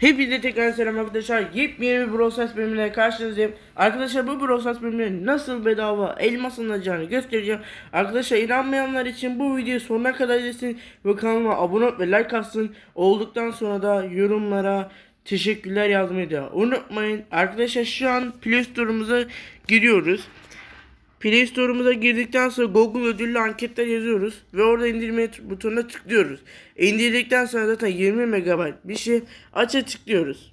Hepinize tekrar selam arkadaşlar. Yepyeni bir Brawl Stars bölümüne karşınızdayım. Arkadaşlar bu Brawl Stars nasıl bedava elmas alınacağını göstereceğim. Arkadaşlar inanmayanlar için bu videoyu sonuna kadar izlesin ve kanalıma abone olup ve like atsın. Olduktan sonra da yorumlara teşekkürler yazmayı da unutmayın. Arkadaşlar şu an Play Store'umuza giriyoruz. Play Store'umuza girdikten sonra Google ödüllü anketler yazıyoruz ve orada indirme butonuna tıklıyoruz. İndirdikten sonra zaten 20 MB bir şey aça tıklıyoruz.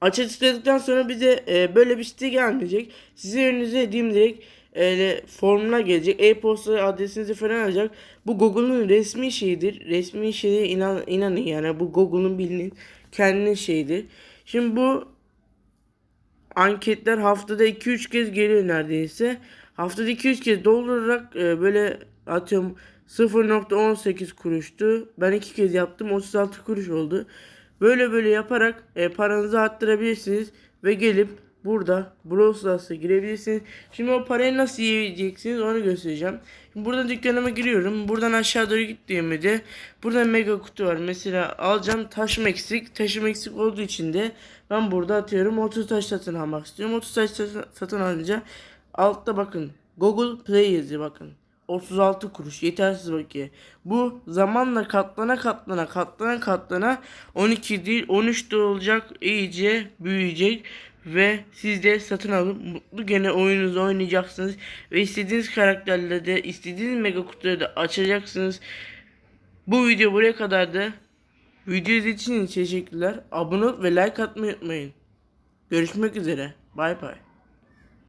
Aça tıkladıktan sonra bize e, böyle bir site gelmeyecek. Sizin önünüze direkt e, formuna gelecek. E-posta adresinizi falan alacak. Bu Google'un resmi şeyidir. Resmi şeye inan, inanın yani bu Google'un bilinin kendi şeyidir. Şimdi bu anketler haftada 2-3 kez geliyor neredeyse. Haftada 2-3 kez doldurarak e, böyle atıyorum 0.18 kuruştu. Ben iki kez yaptım 36 kuruş oldu. Böyle böyle yaparak e, paranızı arttırabilirsiniz ve gelip burada Brawl Stars'a girebilirsiniz. Şimdi o parayı nasıl yiyeceksiniz onu göstereceğim. Şimdi buradan dükkanıma giriyorum. Buradan aşağı doğru gittiğimde burada mega kutu var. Mesela alacağım taşım eksik. Taşım eksik olduğu için de ben burada atıyorum 30 taş satın almak istiyorum. 30 taş satın alınca altta bakın Google Play yazıyor bakın. 36 kuruş yetersiz bakiye. Bu zamanla katlana katlana katlana katlana 12 değil 13 de olacak iyice büyüyecek ve siz de satın alıp mutlu gene oyununuzu oynayacaksınız ve istediğiniz karakterle de istediğiniz mega kutuları da açacaksınız. Bu video buraya kadardı. Video izlediğiniz için teşekkürler. Abone ve like atmayı unutmayın. Görüşmek üzere. Bay bay.